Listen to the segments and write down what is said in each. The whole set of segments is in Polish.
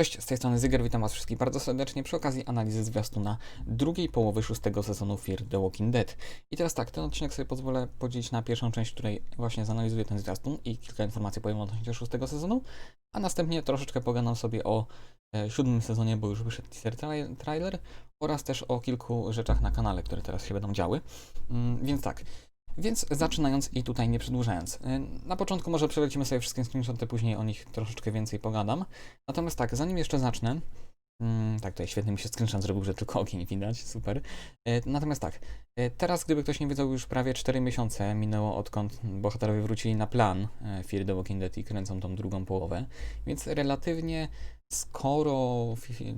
Cześć, z tej strony Zyger, witam was wszystkich bardzo serdecznie przy okazji analizy zwiastuna drugiej połowy szóstego sezonu Fear The Walking Dead. I teraz tak, ten odcinek sobie pozwolę podzielić na pierwszą część, w której właśnie zanalizuję ten zwiastun i kilka informacji powiem odnośnie szóstego sezonu, a następnie troszeczkę pogadam sobie o e, siódmym sezonie, bo już wyszedł teaser tra- trailer oraz też o kilku rzeczach na kanale, które teraz się będą działy. Mm, więc tak, więc zaczynając i tutaj nie przedłużając. y, Na początku może przelecimy sobie wszystkie screenshoty, później o nich troszeczkę więcej pogadam. Natomiast tak, zanim jeszcze zacznę, mm, tak, tutaj świetnie mi się screenshot zrobił, że tylko ogień widać, super. E, Natomiast tak, e, teraz gdyby ktoś nie wiedział, już prawie 4 miesiące minęło odkąd bohaterowie wrócili na plan e, Fear the Walking Dead i kręcą tą drugą połowę, więc relatywnie skoro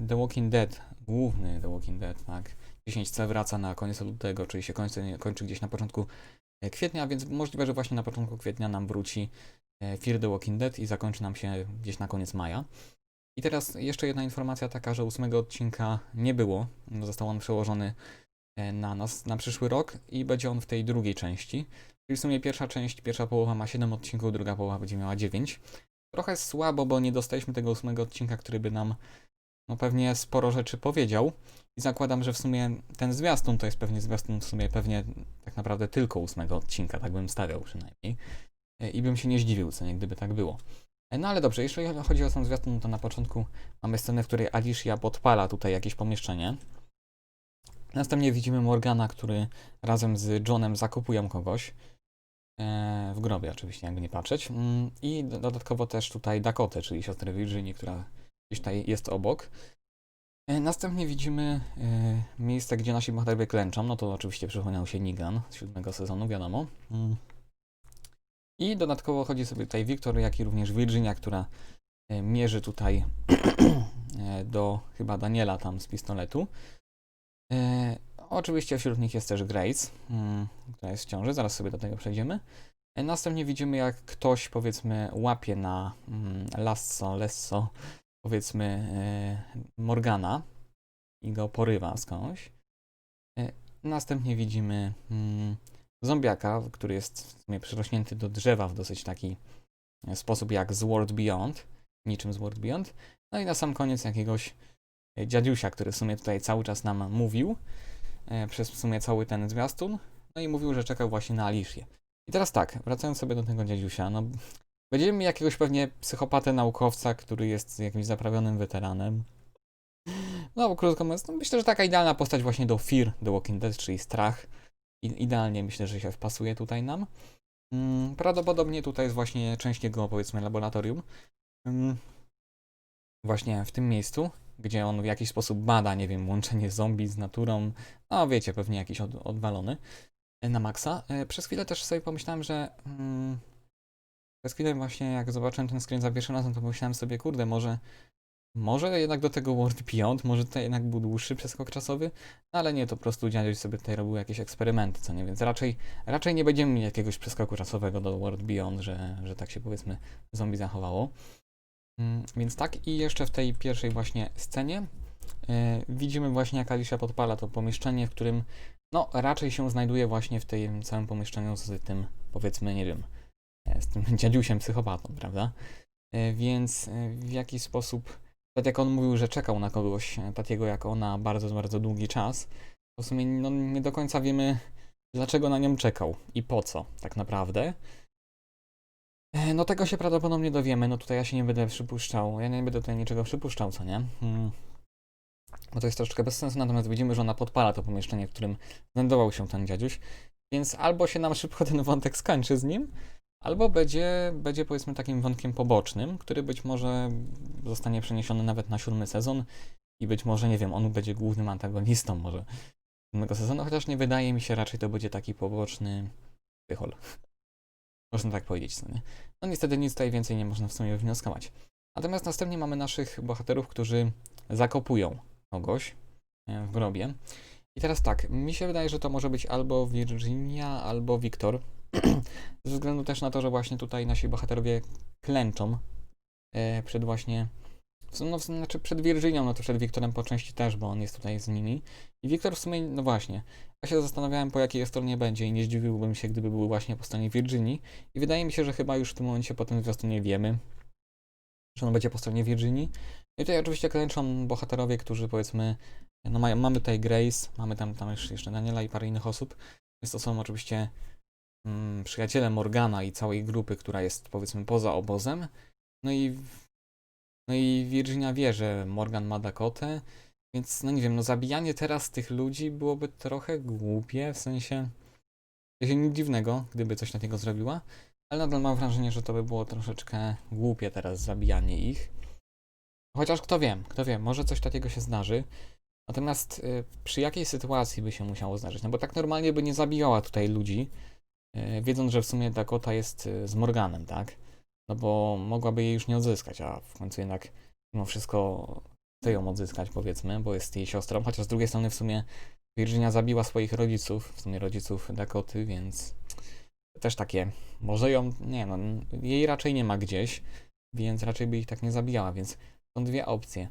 The Walking Dead, główny The Walking Dead, tak, 10C wraca na koniec lutego, czyli się kończy, kończy gdzieś na początku kwietnia, więc możliwe, że właśnie na początku kwietnia nam wróci e, Fear the Walking Dead i zakończy nam się gdzieś na koniec maja. I teraz jeszcze jedna informacja taka, że ósmego odcinka nie było. Został on przełożony e, na nas na przyszły rok i będzie on w tej drugiej części. Czyli w sumie pierwsza część, pierwsza połowa ma 7 odcinków, druga połowa będzie miała 9. Trochę słabo, bo nie dostaliśmy tego ósmego odcinka, który by nam no pewnie sporo rzeczy powiedział. I zakładam, że w sumie ten zwiastun to jest pewnie zwiastun w sumie pewnie tak naprawdę tylko ósmego odcinka, tak bym stawiał przynajmniej. I bym się nie zdziwił, co nie, gdyby tak było. No ale dobrze, jeżeli chodzi o sam zwiastun, to na początku mamy scenę, w której Alicia podpala tutaj jakieś pomieszczenie. Następnie widzimy Morgana, który razem z Johnem zakupują kogoś. E, W grobie oczywiście, jakby nie patrzeć. Mm, I do- dodatkowo też tutaj Dakotę, czyli siostrę Virginii, która gdzieś tutaj jest obok. E, Następnie widzimy e, miejsce, gdzie nasi bohaterowie klęczą. No to oczywiście przypomniał się Negan z siódmego sezonu, wiadomo. Mm. I dodatkowo chodzi sobie tutaj Wiktor, jak i również Virginia, która e, mierzy tutaj do chyba Daniela tam z pistoletu. Oczywiście wśród nich jest też Grace, mm, która jest w ciąży, zaraz sobie do tego przejdziemy. Następnie widzimy, jak ktoś powiedzmy łapie na mm, lasso, lesso, powiedzmy e, Morgana i go porywa skądś. E, Następnie widzimy mm, zombiaka, który jest w sumie przyrośnięty do drzewa w dosyć taki e, sposób jak z World Beyond, niczym z World Beyond. No i na sam koniec jakiegoś dziadziusia, który w sumie tutaj cały czas nam mówił przez w sumie cały ten zwiastun. No i mówił, że czekał właśnie na Alicję. I teraz tak, wracając sobie do tego dziadziusia, no będziemy mieli jakiegoś pewnie psychopatę naukowca, który jest jakimś zaprawionym weteranem. No, bo krótko mówiąc, no myślę, że taka idealna postać właśnie do Fear The Walking Dead, czyli strach. I, idealnie myślę, że się wpasuje tutaj nam. Mm, prawdopodobnie tutaj jest właśnie część jego, powiedzmy, laboratorium. Mm, właśnie w tym miejscu, gdzie on w jakiś sposób bada, nie wiem, łączenie zombie z naturą. No, wiecie, pewnie jakiś od, odwalony e, na maksa. E, Przez chwilę też sobie pomyślałem, że mm, przez chwilę właśnie jak zobaczyłem ten screen za pierwszym razem, to pomyślałem sobie, kurde, może może jednak do tego World Beyond, może to jednak był dłuższy przeskok czasowy, no ale nie, to po prostu dziaduś sobie tutaj robił jakieś eksperymenty, co nie, więc raczej, raczej nie będziemy mieli jakiegoś przeskoku czasowego do World Beyond, że, że tak się powiedzmy zombie zachowało. Mm, Więc tak, i jeszcze w tej pierwszej właśnie scenie e, widzimy właśnie jak Alicia podpala to pomieszczenie, w którym no raczej się znajduje właśnie w tym całym pomieszczeniu z tym, powiedzmy, nie wiem, z tym dziadziusiem psychopatą, prawda? E, Więc e, w jakiś sposób, tak jak on mówił, że czekał na kogoś e, takiego jak ona bardzo, bardzo długi czas, w sumie no, nie do końca wiemy, dlaczego na nią czekał i po co tak naprawdę. E, No tego się prawdopodobnie dowiemy, no tutaj ja się nie będę przypuszczał, ja nie będę tutaj niczego przypuszczał, co nie? Hmm. Bo to jest troszeczkę bez sensu, natomiast widzimy, że ona podpala to pomieszczenie, w którym znajdował się ten dziadziuś, więc albo się nam szybko ten wątek skończy z nim, albo będzie, będzie powiedzmy takim wątkiem pobocznym, który być może zostanie przeniesiony nawet na siódmy sezon i być może, nie wiem, on będzie głównym antagonistą może siódmego sezonu, chociaż nie wydaje mi się, raczej to będzie taki poboczny pychol. Można tak powiedzieć, co nie? No niestety nic tutaj więcej nie można w sumie wnioskować. Natomiast następnie mamy naszych bohaterów, którzy zakopują kogoś e, w grobie. I teraz tak, mi się wydaje, że to może być albo Virginia, albo Wiktor. Ze względu też na to, że właśnie tutaj nasi bohaterowie klęczą e, przed właśnie. No, znaczy przed Virginią, no to przed Wiktorem po części też, bo on jest tutaj z nimi. I Wiktor w sumie, no właśnie, ja się zastanawiałem po jakiej stronie będzie i nie zdziwiłbym się, gdyby był właśnie po stronie Virginii. I wydaje mi się, że chyba już w tym momencie po tym zwiastunie wiemy, że on będzie po stronie Virginii. I tutaj oczywiście klęczą bohaterowie, którzy powiedzmy, no mają, mamy tutaj Grace, mamy tam, tam jeszcze Daniela i parę innych osób, więc to są oczywiście mm, przyjaciele Morgana i całej grupy, która jest powiedzmy poza obozem. No i, no i Virginia wie, że Morgan ma Dakotę, więc no nie wiem, no zabijanie teraz tych ludzi byłoby trochę głupie, w sensie, nic dziwnego, gdyby coś takiego zrobiła, ale nadal mam wrażenie, że to by było troszeczkę głupie teraz zabijanie ich. Chociaż kto wie, kto wie, może coś takiego się zdarzy. Natomiast y, przy jakiej sytuacji by się musiało zdarzyć? No bo tak normalnie by nie zabijała tutaj ludzi, wiedząc, że w sumie Dakota jest y, z Morganem, tak? No bo mogłaby jej już nie odzyskać, a w końcu jednak mimo wszystko chce ją odzyskać, powiedzmy, bo jest jej siostrą, chociaż z drugiej strony w sumie Virginia zabiła swoich rodziców, w sumie rodziców Dakoty, więc też takie, może ją, nie no, jej raczej nie ma gdzieś, więc raczej by ich tak nie zabijała, więc są dwie opcje.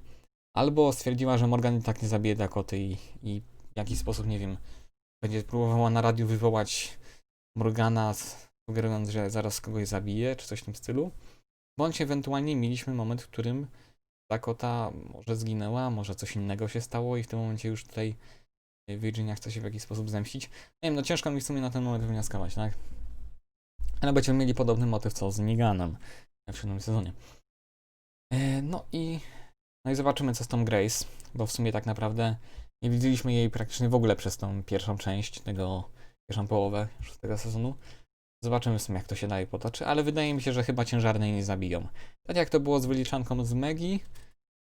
Albo stwierdziła, że Morgan tak nie zabije Dakoty i, i w jakiś sposób, nie wiem, będzie próbowała na radiu wywołać Morgana, sugerując, że zaraz kogoś zabije, czy coś w tym stylu. Bądź ewentualnie mieliśmy moment, w którym Dakota może zginęła, może coś innego się stało i w tym momencie już tutaj Virginia chce się w jakiś sposób zemścić. Nie wiem, no ciężko mi w sumie na ten moment wywnioskować, tak? Ale będziemy mieli podobny motyw co z Niganem w siódmym sezonie. E, No i, no i zobaczymy, co z tą Grace, bo w sumie tak naprawdę nie widzieliśmy jej praktycznie w ogóle przez tą pierwszą część tego, pierwszą połowę szóstego sezonu. Zobaczymy w sumie, jak to się dalej potoczy, ale wydaje mi się, że chyba ciężarnej nie zabiją. Tak jak to było z wyliczanką z Megi,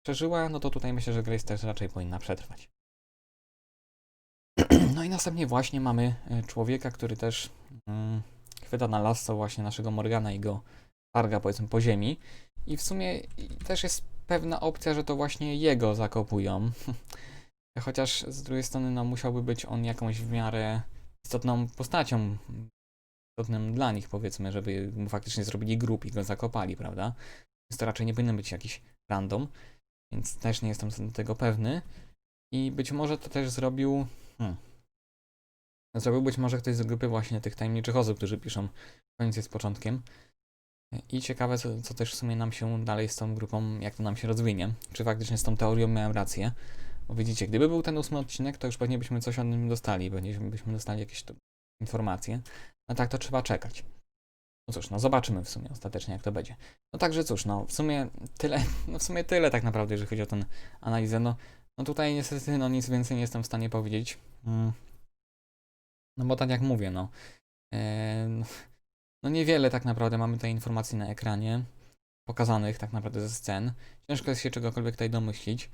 przeżyła, no to tutaj myślę, że Grace też raczej powinna przetrwać. No i następnie właśnie mamy e, człowieka, który też mm, chwyta na lasso właśnie naszego Morgana i go targa powiedzmy po ziemi. I w sumie też jest pewna opcja, że to właśnie jego zakopują. Chociaż z drugiej strony no, musiałby być on jakąś w miarę istotną postacią, istotnym dla nich powiedzmy, żeby faktycznie zrobili grup i go zakopali, prawda? Więc to raczej nie powinien być jakiś random, więc też nie jestem tego pewny. I być może to też zrobił. Hmm, zrobił być może ktoś z grupy właśnie tych tajemniczych osób, którzy piszą koniec jest początkiem. I ciekawe, co, co też w sumie nam się dalej z tą grupą, jak to nam się rozwinie. Czy faktycznie z tą teorią miałem rację. Bo widzicie, gdyby był ten ósmy odcinek, to już pewnie byśmy coś o nim dostali, pewnie byśmy dostali jakieś informacje. No tak, to trzeba czekać. No cóż, no zobaczymy w sumie ostatecznie, jak to będzie. No także cóż, no w sumie tyle, no w sumie tyle tak naprawdę, jeżeli chodzi o tę analizę. No, no tutaj niestety, no nic więcej nie jestem w stanie powiedzieć. Mm. No bo tak jak mówię, no. E, no niewiele tak naprawdę mamy tutaj informacji na ekranie, pokazanych tak naprawdę ze scen. Ciężko jest się czegokolwiek tutaj domyślić.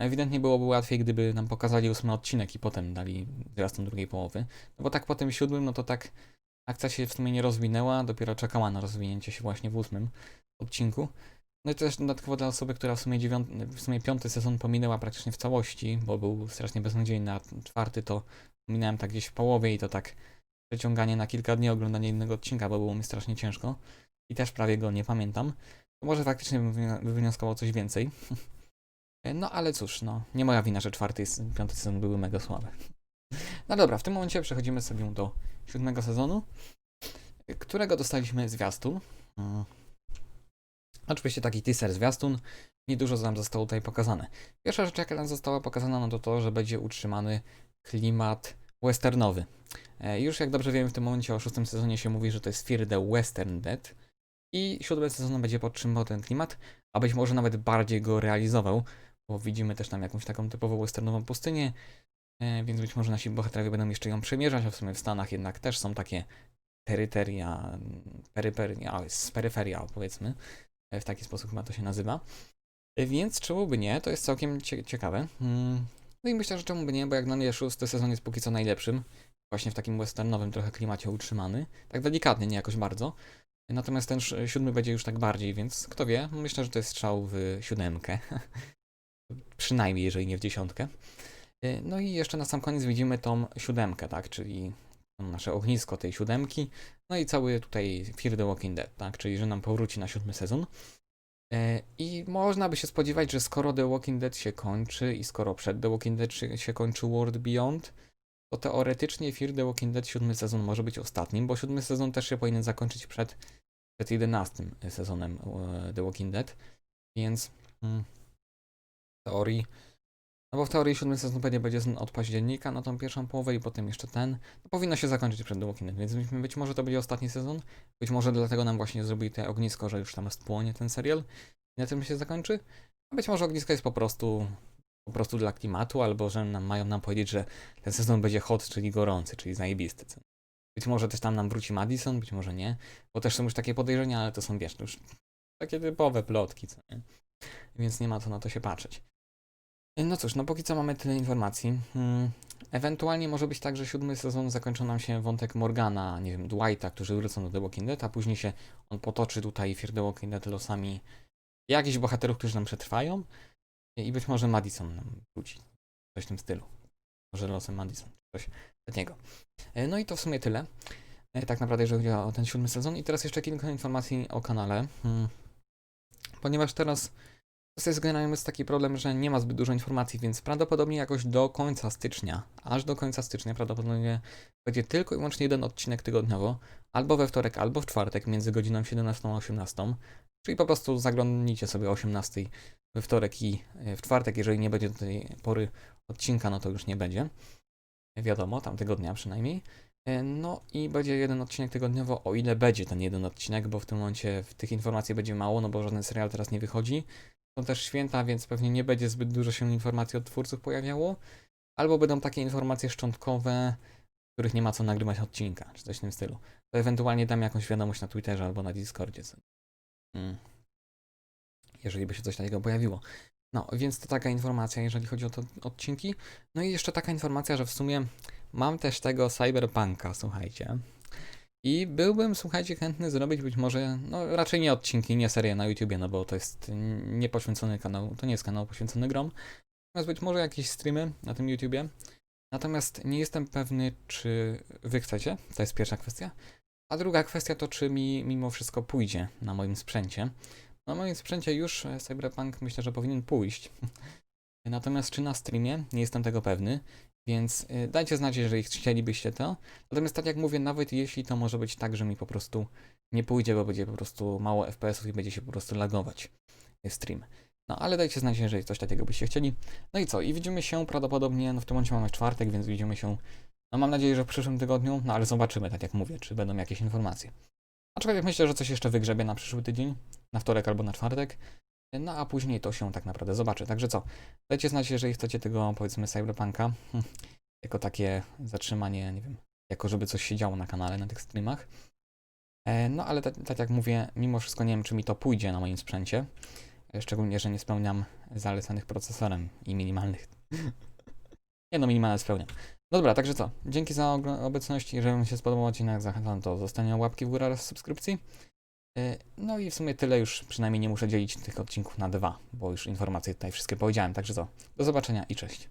Ewidentnie byłoby łatwiej, gdyby nam pokazali ósmy odcinek i potem dali zwiastun drugiej połowy. No bo tak po tym siódmym, no to tak akcja się w sumie nie rozwinęła, dopiero czekała na rozwinięcie się właśnie w ósmym odcinku. No i też dodatkowo dla osoby, która w sumie, dziewiąty, w sumie piąty sezon pominęła praktycznie w całości, bo był strasznie beznadziejny, a czwarty to minąłem tak gdzieś w połowie i to tak przeciąganie na kilka dni oglądanie innego odcinka, bo było mi strasznie ciężko i też prawie go nie pamiętam. To może faktycznie bym wywnio- wywnioskował coś więcej. No ale cóż, no, nie moja wina, że czwarty i piąty sezon były mega słabe. No dobra, w tym momencie przechodzimy sobie do siódmego sezonu, którego dostaliśmy zwiastun. Mm. Oczywiście taki teaser zwiastun. Niedużo nam zostało tutaj pokazane. Pierwsza rzecz, jaka nam została pokazana, no to to, że będzie utrzymany klimat westernowy. E, Już jak dobrze wiemy, w tym momencie o szóstym sezonie się mówi, że to jest Fear the Western Dead. I siódmy sezon będzie podtrzymywał ten klimat, a być może nawet bardziej go realizował, bo widzimy też tam jakąś taką typowo westernową pustynię, e, więc być może nasi bohaterowie będą jeszcze ją przemierzać, a w sumie w Stanach jednak też są takie teryteria, peryperia, z peryferia powiedzmy, E, w taki sposób chyba to się nazywa. E, Więc czemu by nie, to jest całkiem cie ciekawe. Mm. No i myślę, że czemu by nie, bo jak dla mnie szósty sezon jest póki co najlepszym, właśnie w takim westernowym trochę klimacie utrzymany, tak delikatnie, nie jakoś bardzo. Natomiast ten siódmy będzie już tak bardziej, więc kto wie, myślę, że to jest strzał w siódemkę. Przynajmniej, jeżeli nie w dziesiątkę. Y, No i jeszcze na sam koniec widzimy tą siódemkę, tak, czyli nasze ognisko tej siódemki, no i cały tutaj Fear the Walking Dead, tak, czyli że nam powróci na siódmy sezon. E, I można by się spodziewać, że skoro The Walking Dead się kończy i skoro przed The Walking Dead się, kończy World Beyond, to teoretycznie Fear the Walking Dead siódmy sezon może być ostatnim, bo siódmy sezon też się powinien zakończyć przed, przed 11 sezonem e, The Walking Dead, więc mm, teorii. No bo w teorii siódmy sezon pewnie będzie od października na tą pierwszą połowę i potem jeszcze ten. To powinno się zakończyć przed The więc być- może to będzie ostatni sezon. Być może dlatego nam właśnie zrobili te ognisko, że już tam spłonie ten serial i na tym się zakończy. A być może ognisko jest po prostu po prostu dla klimatu, albo że nam, mają nam powiedzieć, że ten sezon będzie hot, czyli gorący, czyli zajebisty. Być może też tam nam wróci Madison, być może nie, bo też są już takie podejrzenia, ale to są, wiesz, już takie typowe plotki, co nie? Więc nie ma co na to się patrzeć. No cóż, no póki co mamy tyle informacji. Hmm. Ewentualnie może być tak, że siódmy sezon zakończy nam się wątek Morgana, nie wiem, Dwighta, którzy wrócą do The Walking Dead, a później się on potoczy tutaj Fear The Walking Dead losami jakichś bohaterów, którzy nam przetrwają i być może Madison nam wróci. Coś w tym stylu. Może losem Madison, coś takiego. E, No i to w sumie tyle. E, Tak naprawdę, jeżeli chodzi o ten siódmy sezon. I teraz jeszcze kilka informacji o kanale. Hmm. Ponieważ teraz to jest generalnie taki problem, że nie ma zbyt dużo informacji, więc prawdopodobnie jakoś do końca stycznia, aż do końca stycznia prawdopodobnie będzie tylko i wyłącznie jeden odcinek tygodniowo, albo we wtorek, albo w czwartek między godziną 17 a 18. Czyli po prostu zaglądnijcie sobie o 18 we wtorek i e, w czwartek, jeżeli nie będzie do tej pory odcinka, no to już nie będzie. Wiadomo, tamtego dnia przynajmniej. E, No i będzie jeden odcinek tygodniowo, o ile będzie ten jeden odcinek, bo w tym momencie w tych informacji będzie mało, no bo żaden serial teraz nie wychodzi. Są też święta, więc pewnie nie będzie zbyt dużo się informacji od twórców pojawiało. Albo będą takie informacje szczątkowe, których nie ma co nagrywać odcinka, czy coś w tym stylu. To ewentualnie dam jakąś wiadomość na Twitterze albo na Discordzie. co- Mm. Jeżeli by się coś takiego pojawiło. No, więc to taka informacja, jeżeli chodzi o te odcinki. No i jeszcze taka informacja, że w sumie mam też tego Cyberpunka, słuchajcie. I byłbym, słuchajcie, chętny zrobić być może, no raczej nie odcinki, nie serię na YouTubie, no bo to jest niepoświęcony kanał, to nie jest kanał poświęcony grom. Natomiast być może jakieś streamy na tym YouTubie. Natomiast nie jestem pewny, czy wy chcecie, to jest pierwsza kwestia. A druga kwestia to, czy mi mimo wszystko pójdzie na moim sprzęcie. Na moim sprzęcie już Cyberpunk myślę, że powinien pójść. Natomiast czy na streamie, nie jestem tego pewny, więc y, dajcie znać, jeżeli chcielibyście to. Natomiast tak jak mówię, nawet jeśli to może być tak, że mi po prostu nie pójdzie, bo będzie po prostu mało FPS-ów i będzie się po prostu lagować y, stream. No ale dajcie znać, jeżeli coś takiego byście chcieli. No i co? I widzimy się prawdopodobnie, no w tym momencie mamy czwartek, więc widzimy się, no mam nadzieję, że w przyszłym tygodniu, no ale zobaczymy, tak jak mówię, czy będą jakieś informacje. Aczkolwiek myślę, że coś jeszcze wygrzebię na przyszły tydzień, na wtorek albo na czwartek. No a później to się tak naprawdę zobaczy. Także co? Dajcie znać, jeżeli chcecie tego, powiedzmy, Cyberpunka, jako takie zatrzymanie, nie wiem, jako żeby coś się działo na kanale, na tych streamach. E, No ale tak, tak jak mówię, mimo wszystko nie wiem, czy mi to pójdzie na moim sprzęcie. E, Szczególnie, że nie spełniam zalecanych procesorem i minimalnych. nie no, minimalne spełniam. No dobra, także co? Dzięki za obecność. Jeżeli Wam się spodobał odcinek, zachęcam do zostania łapki w górę oraz subskrypcji. E, No i w sumie tyle już, przynajmniej nie muszę dzielić tych odcinków na dwa, bo już informacje tutaj wszystkie powiedziałem. Także co? Do zobaczenia i cześć.